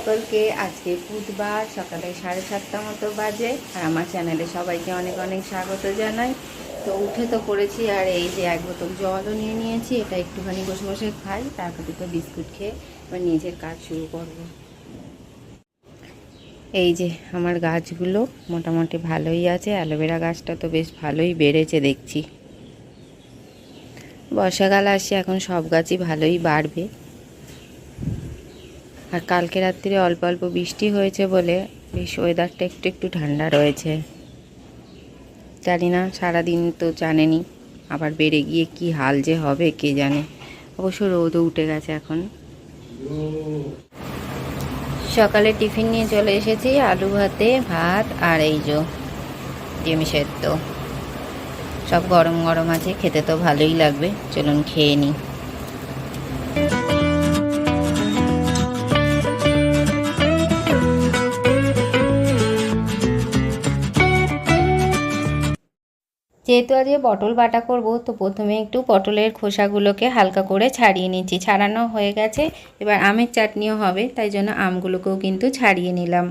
সকলকে আজকে বুধবার সকালে সাড়ে সাতটা মতো বাজে, আর আমার চ্যানেলে সবাইকে অনেক অনেক স্বাগত জানাই। তো উঠে তো পড়েছি, আর এই যে এক বোতল জলও নিয়ে নিয়েছি, এটা একটুখানি বসে বসে খাই, তারপর দুটো বিস্কুট খেয়ে এবার নিজের কাজ শুরু করব। এই যে আমার গাছগুলো মোটামুটি ভালোই আছে, অ্যালোভেরা গাছটা তো বেশ ভালোই বেড়েছে দেখছি। বর্ষাকাল আসছে, এখন সব গাছই ভালোই বাড়বে। আর কালকে রাত্রিরে অল্প অল্প বৃষ্টি হয়েছে বলে বেশ ওয়েদারটা একটু একটু ঠান্ডা রয়েছে। জানি না, সারাদিন তো জানেনি, আবার বেড়ে গিয়ে কি হাল যে হবে কে জানে। অবশ্য রোদও উঠে গেছে এখন। সকালে টিফিন নিয়ে চলে এসেছি, আলু ভাতে, ভাত আর এই যো ডিম সেদ্ধ। সব গরম গরম আছে, খেতে তো ভালোই লাগবে, চলুন খেয়ে নিই। যেহেতু আজকে পটল বাটা করব, তো প্রথমে একটু পটলের খোসাগুলোকে হালকা করে ছাড়িয়ে নিচ্ছি। ছাড়ানো হয়ে গেছে, এবার আমের চাটনিও হবে, তাই জন্য আমগুলোকেও কিন্তু ছাড়িয়ে নিলাম।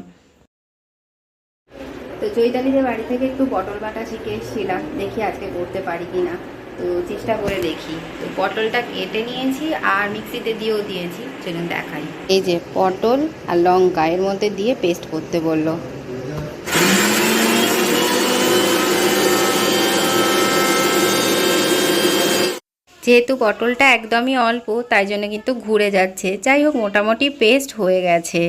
তো চৈতালিদের বাড়ি থেকে একটু পটল বাটা শিখে এসেছিলাম, দেখি আজকে করতে পারি কি না তো চেষ্টা করে দেখি। তো পটলটা কেটে নিয়েছি আর মিক্সিতে দিয়েও দিয়েছি, চলুন দেখাই। এই যে পটল আর লঙ্কা, এর মধ্যে দিয়ে পেস্ট করতে বলল। যেহেতু পটলটা একদমই অল্প, তাই জন্য কিন্তু ঘুরে যাচ্ছে। যাই হোক, মোটামুটি পেস্ট হয়ে গেছে।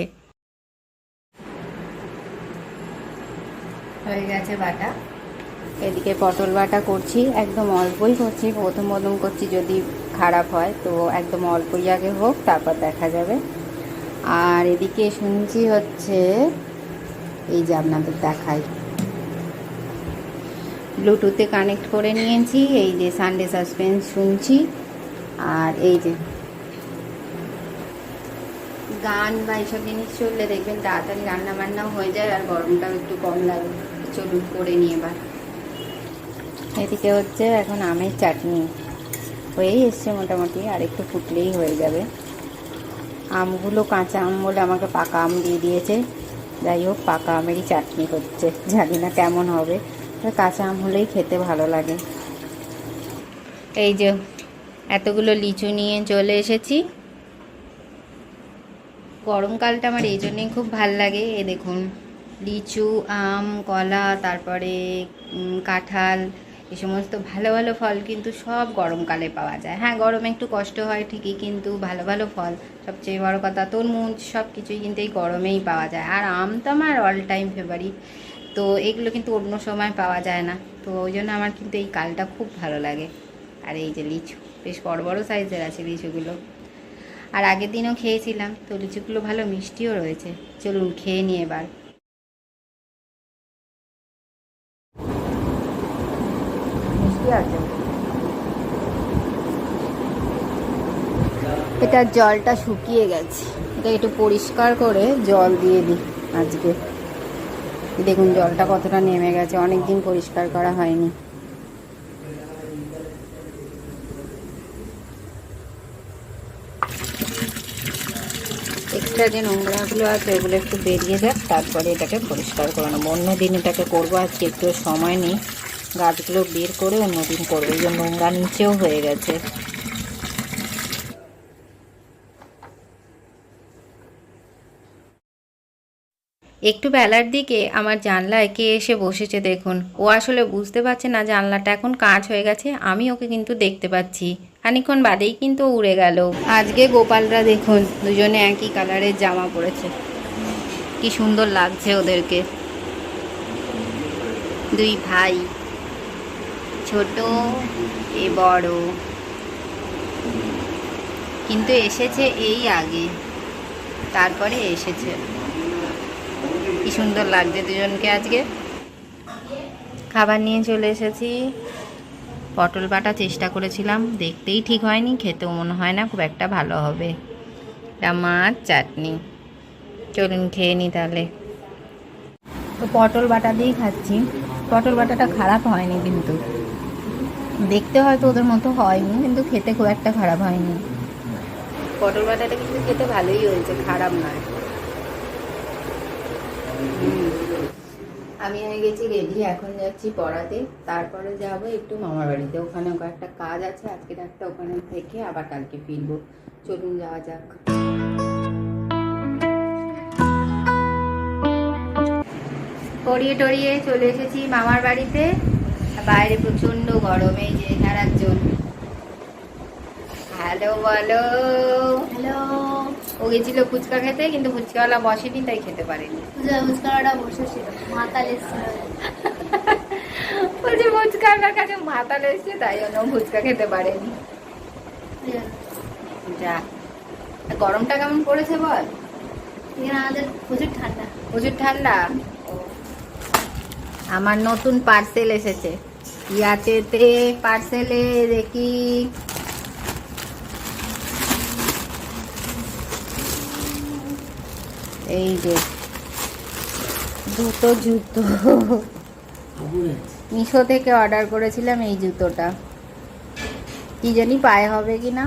হয়ে গেছে বাটা। এদিকে পটল বাটা করছি, একদম অল্পই করছি। প্রথম প্রথম করছি যদি খারাপ হয়, তো একদম অল্পই আগে হোক, তারপর দেখা যাবে। আর এদিকে শুনছি হচ্ছে, এই যে আপনাদের দেখাই। ব্লুটুথে কানেক্ট করে নিয়েছি, এই যে সানডে সাসপেন্স শুনছি, আর এই যে গান বা এইসব জিনিস চললে দেখবেন তাড়াতাড়ি রান্না বান্নাও হয়ে যায় আর গরমটাও একটু কম লাগে। চলুন করে নিয়ে এবার। এদিকে হচ্ছে এখন আমের চাটনি হয়েই এসছে মোটামুটি, আর একটু ফুটলেই হয়ে যাবে। আমগুলো কাঁচা আম বলে আমাকে পাকা আম দিয়ে দিয়েছে। যাই হোক, পাকা আমেরই চাটনি হচ্ছে। জানি না কেমন হবে। কাঁচা আম হলেই খেতে ভালো লাগে। এই যে, এতগুলো লিচু নিয়ে চলে এসেছি। গরমকালটা আমার এই জন্যেই খুব ভালো লাগে। এ দেখুন, লিচু, আম, কলা, তারপরে কাঁঠাল এ সমস্ত ভালো ভালো ফল কিন্তু সব গরমকালে পাওয়া যায়। হ্যাঁ গরমে একটু কষ্ট হয় ঠিকই, কিন্তু ভালো ভালো ফল, সবচেয়ে বড় কথা তরমুজ সব কিছুই কিন্তু এই গরমেই পাওয়া যায়। আর আম তো আমার অল টাইম ফেভারিট তো এগুলো কিন্তু অন্য সময় পাওয়া যায় না। তো ওই জন্য আমার কিন্তু এই কালটা খুব ভালো লাগে। আর এই যে লিচু, বেশ বড় বড় সাইজের আছে লিচুগুলো। আর আগের দিনও খেয়েছিলাম, তো লিচুগুলো ভালো মিষ্টিও রয়েছে। চলুন খেয়ে নিই এবার। মিষ্টি আছে। জলটা শুকিয়ে গেছে। এটা একটু পরিষ্কার করে জল দিয়ে দিই আজকে। দেখুন জলটা কতটা নেমে গেছে অনেক দিন পরিষ্কার করা হয়নি। এক্সট্রা যে নোংরাগুলো আছে ওগুলো একটু বেরিয়ে যাক, তারপরে এটাকে পরিষ্কার করে নেব। অন্য দিন এটাকে করব, আজকে একটু সময় নেই। গাছগুলো বের করে অন্য দিন করব। এই যে নোংরা নিচেও হয়ে গেছে। একটু বেলার দিকে আমার জানলায় কে এসে বসেছে দেখুন। ও আসলে বুঝতে পারছে না জানলাটা এখন কাঁচ হয়ে গেছে, আমি ওকে কিন্তু দেখতে পাচ্ছি। খানিক্ষণ বাদেই কিন্তু উড়ে গেল। আজকে গোপালরা দেখুন, দুজনে একই কালারের জামা পরেছে। কি সুন্দর লাগছে ওদেরকে। দুই ভাই, ছোট এ বড়। কিন্তু এসেছে এই আগে, তারপরে এসেছে। কি সুন্দর লাগছে দুজনকে আজকে। খাবার নিয়ে চলে এসেছি। পটল বাটা চেষ্টা করেছিলাম, দেখতেই ঠিক হয়নি, খেতেও মনে হয় না, খুব একটা ভালো হবে। এটা মাছ চাটনি। চলুন খেয়ে নি তাহলে। তো পটল বাটা দিয়েই খাচ্ছি। পটল বাটাটা খারাপ হয়নি কিন্তু। দেখতে হয়তো ওদের মতো হয়নি, কিন্তু খেতে খুব একটা খারাপ হয়নি। পটল বাটাটা কিন্তু খেতে ভালোই হয়েছে, খারাপ নয়। আমি হয়ে গেছি রেডি, এখন যাচ্ছি পড়াতে। তারপরে যাব একটু মামার বাড়িতে। ওখানে একটা কাজ আছে আজকে একটা ওখানে থেকে আবার কালকে ফিরবো। চলুন যাওয়া যাক। পড়িয়ে টড়িয়ে চলে এসেছি মামার বাড়িতে। বাইরে প্রচণ্ড গরম এই যে হ্যালো, বলো। হ্যালো। ও গেছিল ফুচকা খেতে কিন্তু ফুচকাওয়ালা বসেনি তাই খেতে পারেনি। ফুচকাটা বসেছিল মাতাল এসেছিল। বলছে ফুচকার কাছে মাতাল এসছে? তাই জন্য ফুচকা খেতে পারেনি। যা। গরমটা কেমন পড়েছে বল? এখানে আমাদের প্রচুর ঠান্ডা। প্রচুর ঠান্ডা? আমার নতুন পার্সেল এসেছে। ইয়াতেতে পার্সেলে দেখি এই যে দুটো জুতো। মিশো থেকে অর্ডার করেছিলাম এই জুতোটা। কি জানি পায়ে হবে কি না?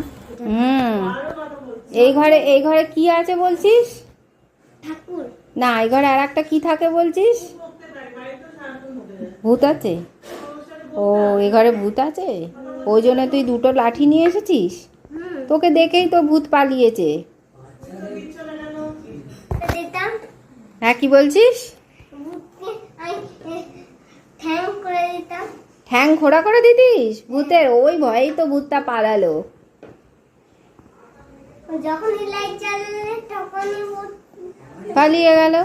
হুম। এই ঘরে এই ঘরে কি আছে বলছিস? ঠাকুর। না এই ঘরে আর একটা কি থাকে বলছিস? ভূত আছে? ও এ ঘরে ভূত আছে? ওই জন্য তুই দুটো লাঠি নিয়ে এসেছিস? তোকে দেখেই তো ভূত পালিয়েছে। দিতাম হ্যাঁ কি বলছিস? ঠ্যাং খোড়া করে দিতিস? ভূতের ওই ভয়েই তো ভূতটা পালালো। যখনই লাইট জ্বালালে তখনই পালিয়ে গেল।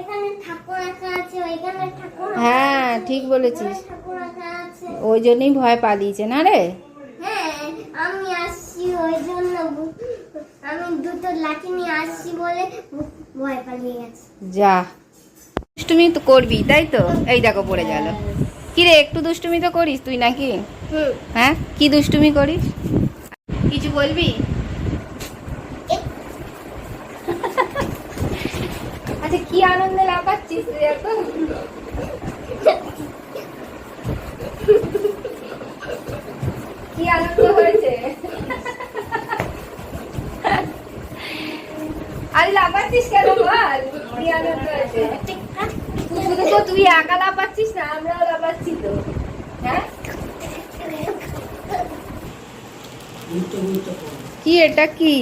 এখানে ঠাকুর রাখা আছে ওইখানে ঠাকুর হ্যাঁ ঠিক বলেছিস। ঠাকুর রাখা আছে। ওই জন্যই ভয় পালিয়েছে না রে? হ্যাঁ আমি আসছি ওই জন্য আমি দুটো লাঠি নিয়ে আসছি বলে যা। দুষ্টুমি তো করবি তাই তো? এই দেখো পড়ে গেল। কিরে একটু দুষ্টুমি তো করিস তুই নাকি? হ্যাঁ? কি দুষ্টুমি করিস? কিছু বলবি? আচ্ছা কি আনন্দে লাফাচ্ছিস এখন? কি আনন্দ হয়েছে? আরে কি শুধু তুই একা লাফাচ্ছিস হ্যাঁ? এটা কি?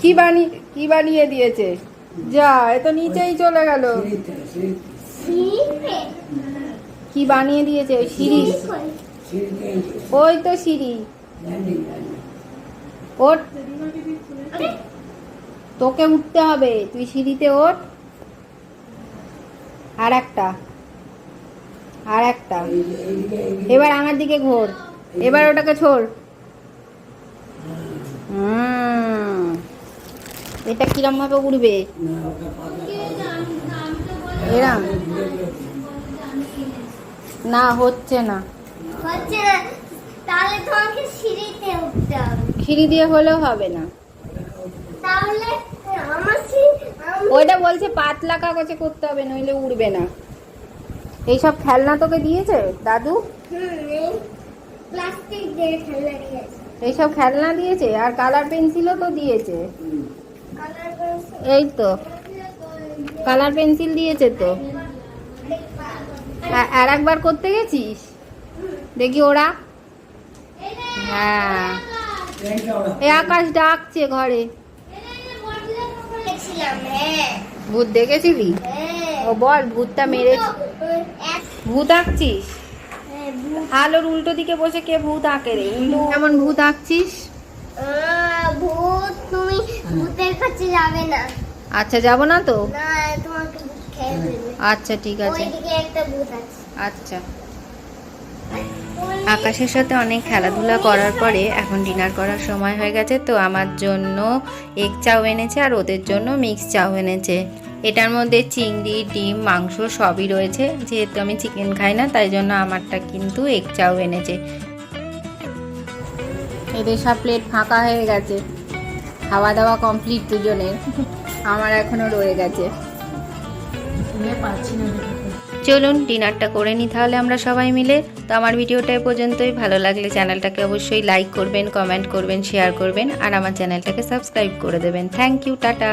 কি বানিয়ে কি বানিয়ে দিয়েছে? যা এ তো নিচেই চলে গেল? কি বানিয়ে দিয়েছে? সিঁড়ি। ওই তো সিঁড়ি। ওঠ আরে, তোকে উঠতে হবে। তুই সিঁড়িতে ওঠ। আর একটা। আর একটা। এবার আমার দিকে ঘোর। এবার ওটাকে ছোড়। এটা কিরম ভাবে উড়বে? এরম। না হচ্ছে না। হচ্ছে না। তাহলে তোমাকে সিঁড়িতে উঠতে হবে। সিঁড়ি দিয়ে হলেও হবে না। তাহলে ওইটা বলছে পাতলা কাগজে করতে হবে নইলে উড়বে না। এইসব খেলনা তোকে দিয়েছে দাদু? এই প্লাস্টিক খেলনা দিয়েছে এইসব খেলনা দিয়েছে আর কালার পেন্সিলও তো দিয়েছে। এই তো। কালার পেন্সিল দিয়েছে তো। আর একবার করতে গেছিস? দেখি ওরা। হ্যাঁ। এই আকাশ ডাকছে ঘরে। ভূত দেখেছিলি? হ্যাঁ। ও বল ভূতটা মেরে ভূত আঁকছিস? হ্যাঁ, আলোর উল্টো দিকে বসে কে ভূত আঁকে রে? কেমন ভূত আঁকছিস? ভূত তুমি ভূতের কাছে যাবে না। আচ্ছা যাব না তো? আচ্ছা ঠিক আছে। আচ্ছা। আকাশের সাথে অনেক খেলাধুলা করার পরে এখন ডিনার করার সময় হয়ে গেছে, তো আমার জন্য এগ চাও এনেছে আর ওদের জন্য মিক্স চাও এনেছে। এটার মধ্যে চিংড়ি, ডিম, মাংস সবই রয়েছে। যেহেতু আমি চিকেন খাই না, তাই জন্য আমারটা কিন্তু এগ চাও এনেছে। এদের সব প্লেট ফাঁকা হয়ে গেছে। খাওয়া দাওয়া কমপ্লিট দুজনের। আমার এখনও রয়ে গেছে। চলুন ডিনারটা করে নিই তাহলে আমরা সবাই মিলে। তো আমার ভিডিওটা পর্যন্তই। ভালো লাগলে চ্যানেলটাকে অবশ্যই লাইক করবেন কমেন্ট করবেন শেয়ার করবেন, আর আমার চ্যানেলটাকে সাবস্ক্রাইব করে দেবেন। Thank you tata.